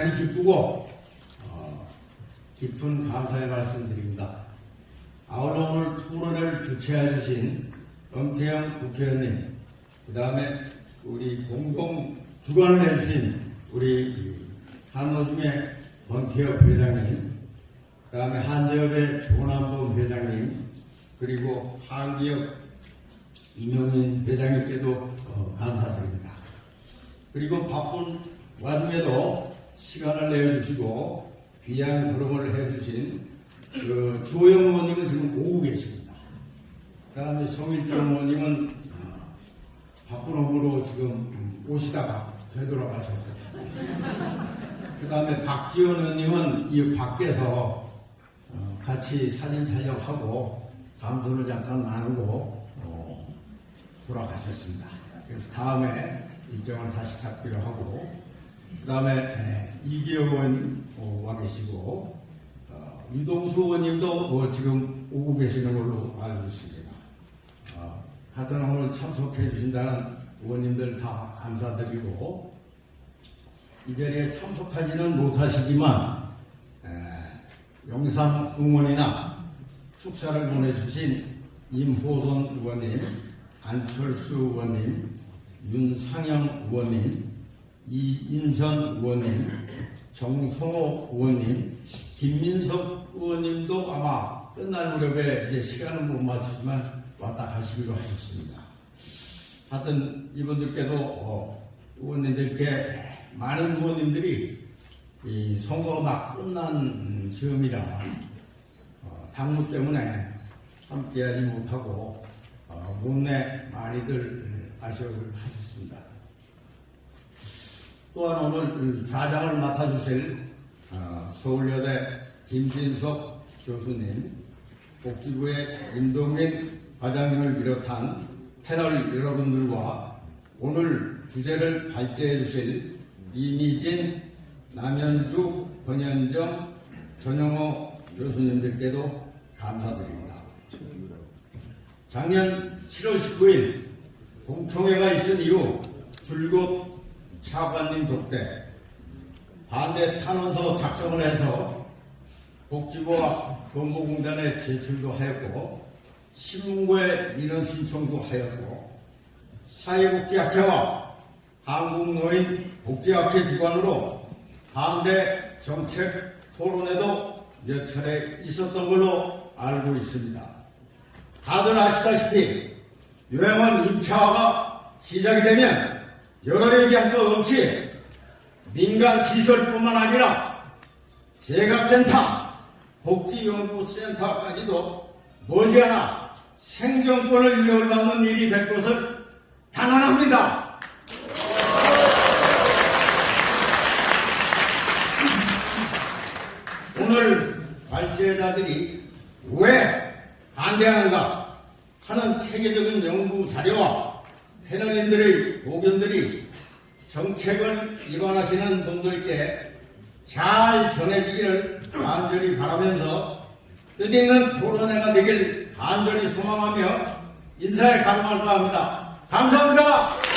대단히 기쁘고 어, 깊은 감사의 말씀드립니다. 아울러 오늘 토론을 주최해 주신 엄태영 국회의원님, 그 다음에 우리 공동 주관을 해주신 우리 한노중의 권태엽 회장님, 그 다음에 한재업의 조남범 회장님, 그리고 한기업 이명인 회장님께도 어, 감사드립니다. 그리고 바쁜 와중에도 시간을 내어주시고 귀한 걸음을 해주신 그 주호영 의원님은 지금 오고 계십니다. 그 다음에 성일정 의원님은 어, 바쁜 업무로 지금 음, 오시다가 되돌아가셨고 그 다음에 박지원 의원님은 이 밖에서 어, 같이 사진 촬영하고 감소를 잠깐 나누고 어, 돌아가셨습니다. 그래서 다음에 일정을 다시 잡기로 하고 그 다음에 이기영 의원 어, 와 계시고 어, 유동수 의원님도 어, 지금 오고 계시는 걸로 알고 있습니다. 어, 하여튼 오늘 참석해 주신다는 의원님들 다 감사드리고 이 자리에 참석하지는 못하시지만 에, 영상 응원이나 축사를 보내주신 임호선 의원님, 안철수 의원님, 윤상영 의원님, 이인선 의원님, 정성호 의원님, 김민석 의원님도 아마 끝날 무렵에 이제 시간은 못 맞추지만 왔다 가시기로 하셨습니다. 하여튼 이분들께도 어, 의원님들께 많은 의원님들이 이 선거가 막 끝난 시험이라 어, 당무 때문에 함께하지 못하고 어, 못내 많이들 아쉬워를 하셨습니다. 또한 오늘 좌장을 맡아주실 어, 서울여대 김진석 교수님, 복지부의 임동민 과장님을 비롯한 패널 여러분들과 오늘 주제를 발제해 주실 이미진, 남현주, 권현정, 전영호 교수님들께도 감사드립니다. 작년 7월 19일 공청회가 있은 이후 줄곧 차관님 독대 반대 탄원서 작성을 해서 복지부와 법무공단에 제출도 하였고 신문고에 민원 신청도 하였고 사회복지학회와 한국노인 복지학회 기관으로 반대 정책 토론회도 몇 차례 있었던 걸로 알고 있습니다. 다들 아시다시피 요양원 임차화가 시작이 되면 여러 얘기할 것 없이 민간 시설뿐만 아니라 재각센터, 복지연구센터까지도 머지않아 생존권을 위협받는 일이 될 것을 단언합니다. 오늘 발제자들이 왜 반대하는가 하는 체계적인 연구 자료와 패널인들의 의견들이 정책을 입안하시는 분들께 잘 전해지기를 간절히 바라면서 뜻있는 토론회가 되길 간절히 소망하며 인사에 가름할까 합니다. 감사합니다.